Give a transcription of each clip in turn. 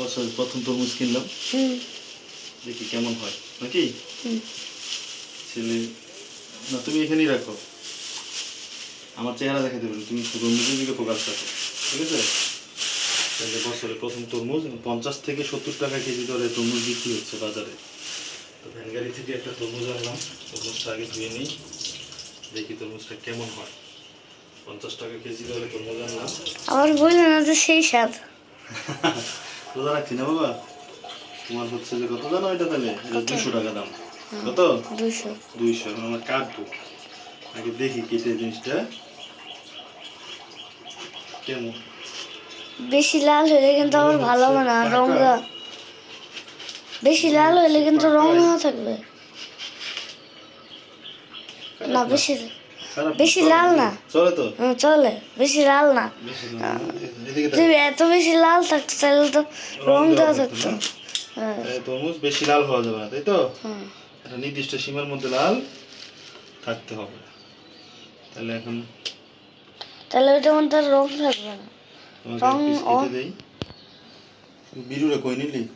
বছর প্রথম তরমুজ কিনলাম। দেখি কেমন হয়। নাকি? ছেলে না তুমি এখানেই রাখো। আমার চেহারা দেখে দেবেন তুমি তরমুজের দিকে ফোকাস রাখো ঠিক আছে? তাহলে বছরে প্রথম তরমুজ পঞ্চাশ থেকে সত্তর টাকা কেজি দরে তরমুজ বিক্রি হচ্ছে বাজারে। তো ভ্যানগাড়ি থেকে একটা তরমুজ আনলাম তরমুজটা আগে ধুয়ে নিই দেখি তরমুজটা কেমন হয়। পঞ্চাশ টাকা কেজি দরে তরমুজ আনলাম। আবার বললেন না যে সেই স্বাদ। রোজা রাখছি না বাবা? তোমার হচ্ছে যে কত জানো এটা তাহলে? এটা দুশো টাকা দাম। কত? দুশো দুইশো এখন আমরা কাটবো আগে দেখি কেটে জিনিসটা। কেমন? বেশি লাল হলে কিন্তু আবার ভালো হবে না রঙটা বেশি লাল হলে কিন্তু রং না থাকবে। না বেশি বেশি লাল না। চলে তো? চলে। বেশি লাল না। যদি এত বেশি লাল থাকতো তাহলে তো রংটা দেওয়া থাকতো? হ্যাঁ। তরমুজ বেশি লাল হওয়া যাবে না তাই তো? একটা নির্দিষ্ট সীমার মধ্যে লাল থাকতে হবে। তাহলে এখন তাহলে ওইটা মধ্যে রং থাকবে না। তোমাকে রং এক পিস কেটে দেই। বিরুরে কই নিলি?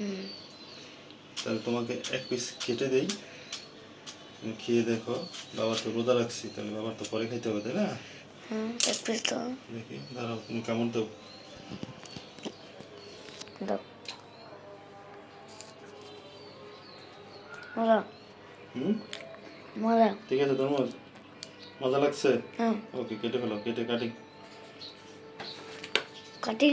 হুম। তাহলে তোমাকে এক পিস কেটে দেই। তুমি খেয়ে দেখো। বাবার তো রোজা রাখছি তাহলে বাবার তো পরে খাইতে হবে তাই না? দেখি দাঁড়াও তুমি হুম? মজা? ঠিক আছে তরমুজ মজা লাগছে? ওকে কেটে ফেলো কেটে কাটি। কাটিং?